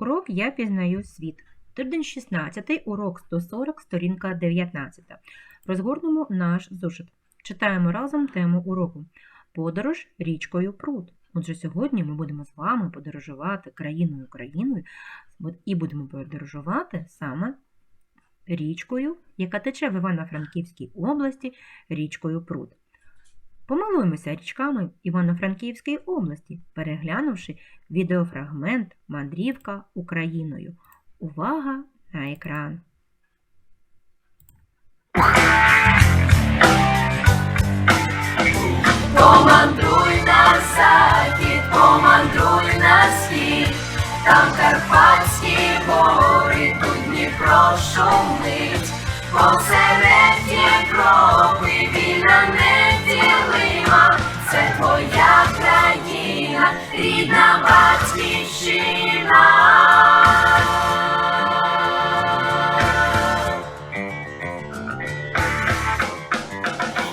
Урок Я пізнаю світ. Тиждень 16, урок 140, сторінка 19. Розгорнемо наш зошит. Читаємо разом тему уроку Подорож річкою пруд. Отже, сьогодні ми будемо з вами подорожувати країною Україною і будемо подорожувати саме річкою, яка тече в Івано-Франківській області, річкою пруд. Помилуємося річками Івано-Франківської області, переглянувши відеофрагмент Мандрівка Україною. Увага на екран! Помандруй на захід, помандруй на схід, там Карпатські гори, тут Дніпро шумить, посеред Європи вільна рідна батьківщина.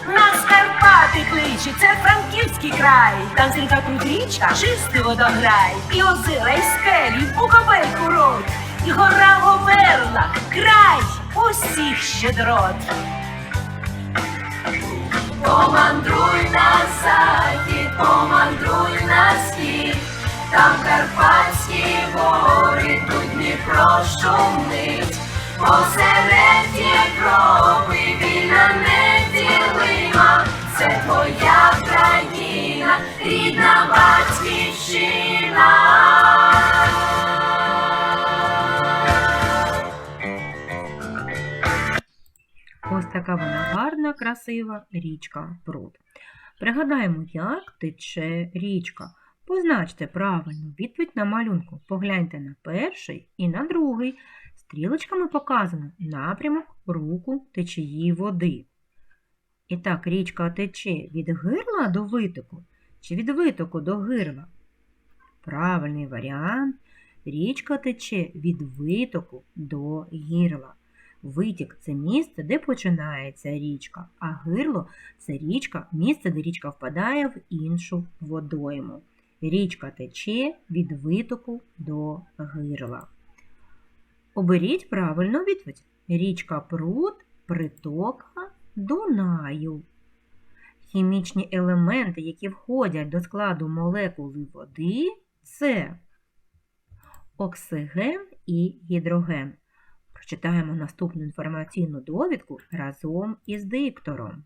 Нас Карпати кличе, це Франківський край. Там тут річка, чистий водограй. І озера, і скелі, Буковельку рот, і гора Говерла, край усіх щедрот. Помандруй на захід, помандруй на схід, там Карпатські гори, тут Дніпро шумить, посеред Європи вільна неділима, це твоя країна, рідна батьківщина. Ось така вона гарна, красива річка пруд. Пригадаємо, як тече річка. Позначте правильну відповідь на малюнку. Погляньте на перший і на другий. Стрілочками показано напрямок руку течії води. І так, річка тече від гирла до витоку чи від витоку до гирла? Правильний варіант. Річка тече від витоку до гірла. Витік це місце, де починається річка, а гирло це річка, місце, де річка впадає в іншу водойму. Річка тече від витоку до гирла. Оберіть правильну відповідь. Річка пруд, притока Дунаю. Хімічні елементи, які входять до складу молекули води, це оксиген і гідроген. Прочитаємо наступну інформаційну довідку разом із диктором.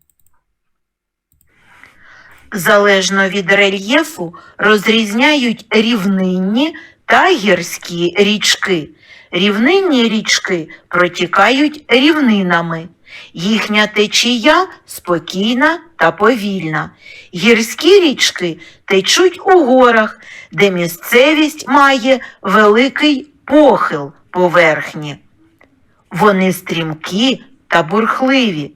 Залежно від рельєфу розрізняють рівнинні та гірські річки. Рівнинні річки протікають рівнинами. Їхня течія спокійна та повільна. Гірські річки течуть у горах, де місцевість має великий похил поверхні. Вони стрімкі та бурхливі.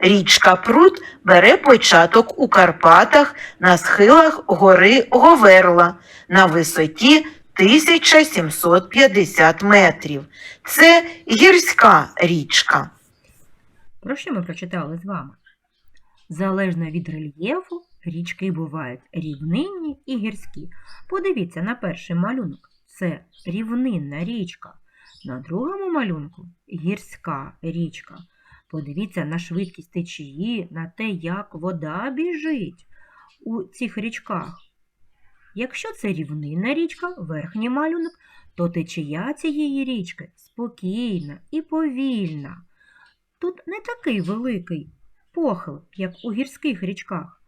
Річка Прут бере початок у Карпатах на схилах гори Говерла на висоті 1750 метрів. Це гірська річка. Про що ми прочитали з вами? Залежно від рельєфу, річки бувають рівнинні і гірські. Подивіться на перший малюнок. Це рівнинна річка. На другому малюнку гірська річка. Подивіться на швидкість течії, на те, як вода біжить у цих річках. Якщо це рівнинна річка, верхній малюнок, то течія цієї річки спокійна і повільна. Тут не такий великий похил, як у гірських річках.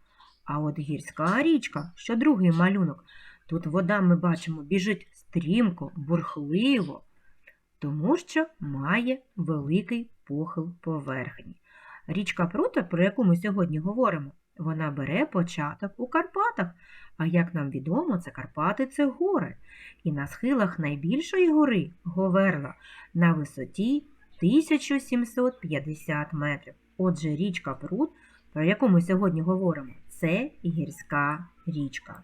А от гірська річка, що другий малюнок, тут вода, ми бачимо, біжить стрімко, бурхливо, тому що має великий похил поверхні. Річка Прута, про яку ми сьогодні говоримо, вона бере початок у Карпатах. А як нам відомо, це Карпати це гори. І на схилах найбільшої гори Говерла на висоті 1750 метрів. Отже, річка Прут, про яку ми сьогодні говоримо, це гірська річка.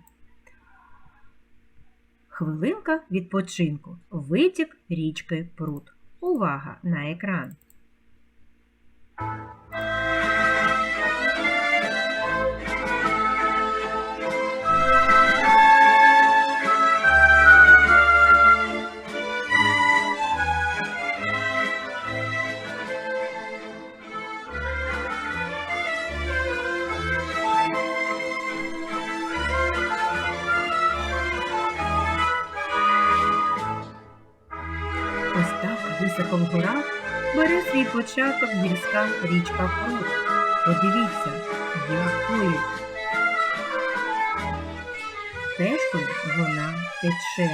Хвилинка відпочинку. Витік річки Прут. Увага на екран. Ось так, високо вгора бере свій початок гірська річка Прут. Подивіться, якою стежкою вона тече.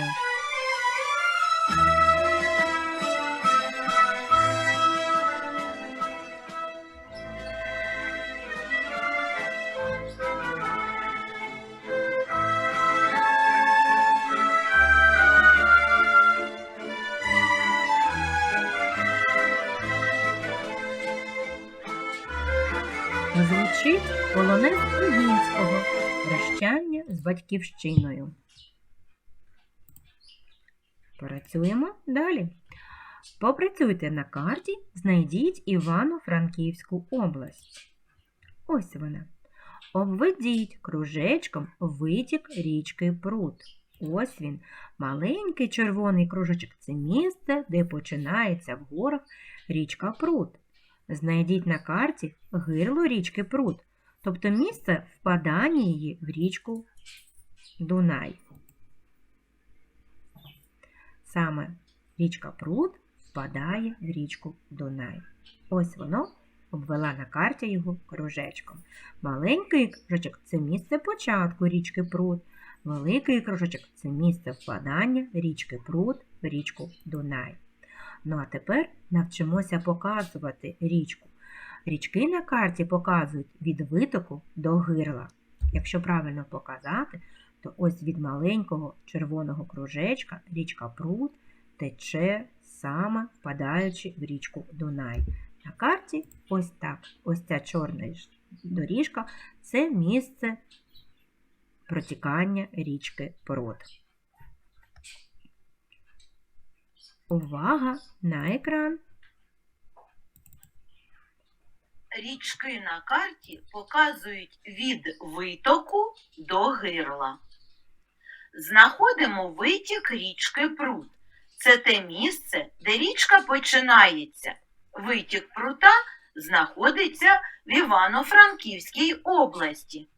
Полонез Огінського прощання з батьківщиною. Працюємо далі. Попрацюйте на карті, знайдіть Івано-Франківську область. Ось вона. Обведіть кружечком витік річки Прут. Ось він, маленький червоний кружечок. Це місце, де починається в горах річка Прут. Знайдіть на карті гирло річки Прут, тобто місце впадання її в річку Дунай. Саме річка Прут впадає в річку Дунай. Ось воно обвела на карті його кружечком. Маленький кружечок це місце початку річки Прут. Великий кружечок це місце впадання річки Прут в річку Дунай. Ну а тепер навчимося показувати річку. Річки на карті показують від витоку до гирла. Якщо правильно показати, то ось від маленького червоного кружечка річка Прут тече саме впадаючи в річку Дунай. На карті ось так. Ось ця чорна доріжка це місце протікання річки Прут. Увага на екран. Річки на карті показують від витоку до гирла. Знаходимо витік річки Прут. Це те місце, де річка починається. Витік прута знаходиться в Івано-Франківській області.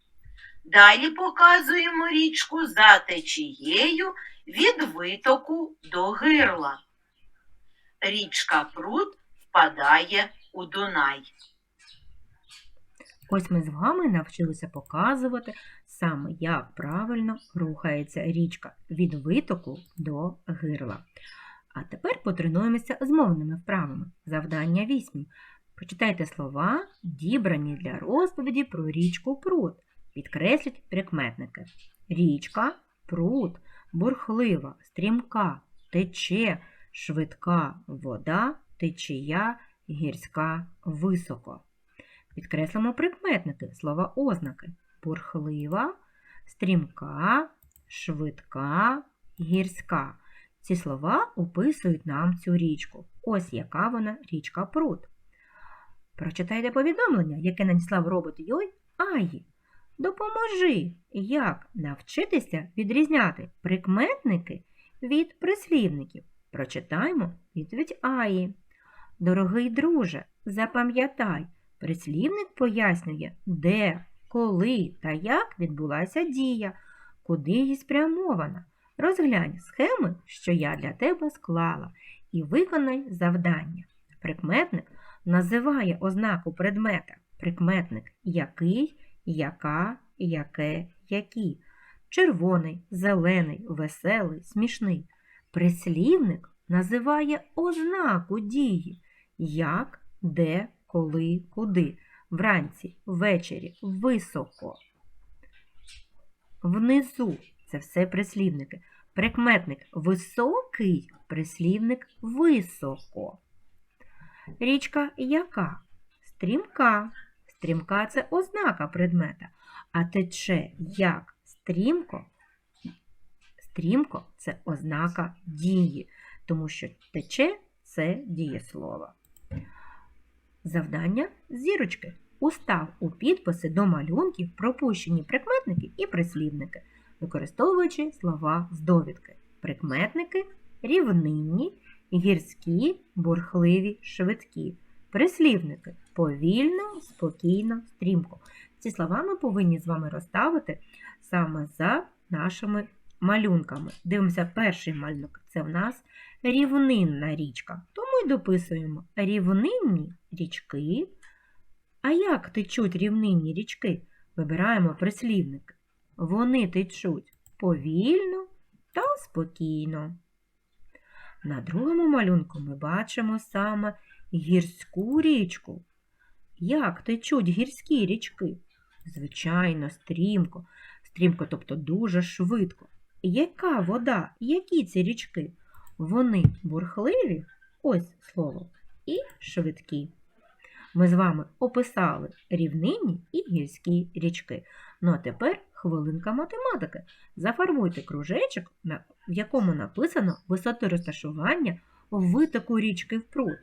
Далі показуємо річку за течією від витоку до гирла. Річка Прут впадає у Дунай. Ось ми з вами навчилися показувати саме, як правильно рухається річка від витоку до гирла. А тепер потренуємося з мовними вправами. Завдання 8. Прочитайте слова, дібрані для розповіді про річку Прут. Підкресліть прикметники. Річка, пруд, бурхлива, стрімка, тече, швидка вода, течія, гірська, високо. Підкреслимо прикметники, слова ознаки. Бурхлива, стрімка, швидка, гірська. Ці слова описують нам цю річку. Ось яка вона річка Прут. Прочитайте повідомлення, яке надіслав робот Йой Аї. Допоможи, як навчитися відрізняти прикметники від прислівників. Прочитаймо відповідь Аї. Дорогий друже, запам'ятай, прислівник пояснює, де, коли та як відбулася дія, куди її спрямована. Розглянь схеми, що я для тебе склала, і виконай завдання. Прикметник називає ознаку предмета. Прикметник який, яка, яке, які. Червоний, зелений, веселий, смішний. Прислівник називає ознаку дії як, де, коли, куди. Вранці, ввечері, високо. Внизу це все прислівники. Прикметник високий, прислівник високо. Річка яка? Стрімка. Стрімка це ознака предмета. А тече як стрімко. Стрімко це ознака дії, тому що тече це дієслово. Завдання зірочки. Устав у підписи до малюнків пропущені прикметники і прислівники, використовуючи слова з довідки. Прикметники рівнинні, гірські, бурхливі, швидкі. Прислівники повільно, спокійно, стрімко. Ці слова ми повинні з вами розставити саме за нашими малюнками. Дивимося перший малюнок. Це в нас рівнинна річка. Тому й дописуємо рівнинні річки. А як течуть рівнинні річки? Вибираємо прислівники. Вони течуть повільно та спокійно. На другому малюнку ми бачимо саме гірську річку. Як течуть гірські річки? Звичайно, стрімко. Стрімко, тобто дуже швидко. Яка вода? Які ці річки? Вони бурхливі, ось слово, і швидкі. Ми з вами описали рівнинні і гірські річки. Ну а тепер хвилинка математики. Зафарбуйте кружечок, в якому написано висоти розташування витоку річки пруд.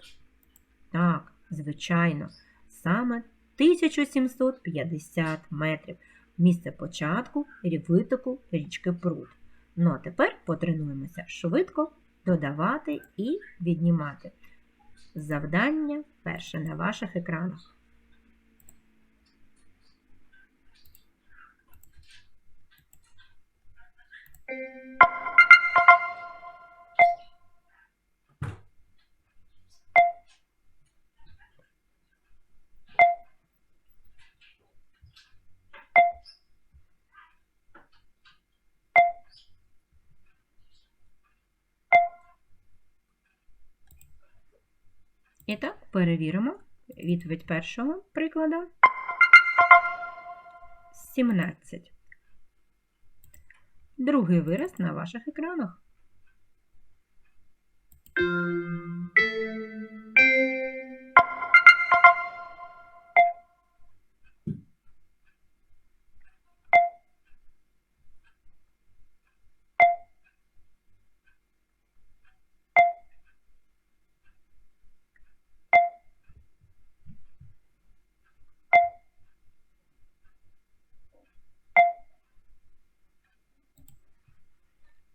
Так, звичайно, саме 1750 метрів. Місце початку витоку річки пруд. Ну а тепер потренуємося швидко додавати і віднімати. Завдання перше на ваших екранах. І так, перевіримо відповідь першого прикладу. 17. Другий вираз на ваших екранах.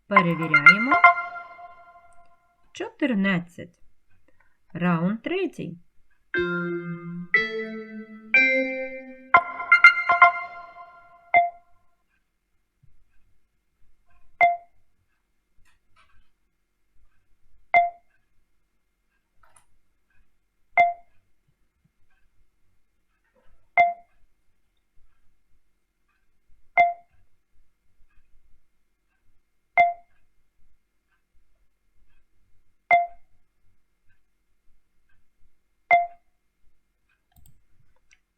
Перевіряємо. 14. Раунд третій.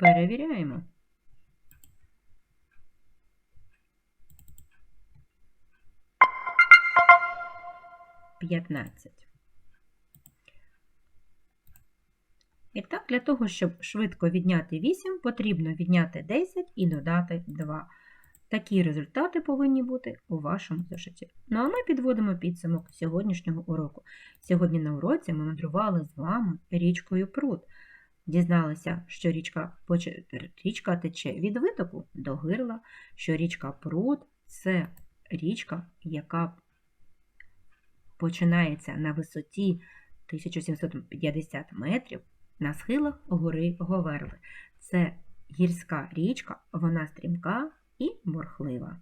Перевіряємо. П'ятнадцять. І так, для того, щоб швидко відняти 8, потрібно відняти 10 і додати 2. Такі результати повинні бути у вашому зошиті. Ну а ми підводимо підсумок сьогоднішнього уроку. Сьогодні на уроці ми мандрували з вами річкою пруд. Дізналися, що річка, річка тече від витоку до гирла, що річка пруд це річка, яка починається на висоті 1750 метрів на схилах гори Говерли. Це гірська річка, вона стрімка і бурхлива.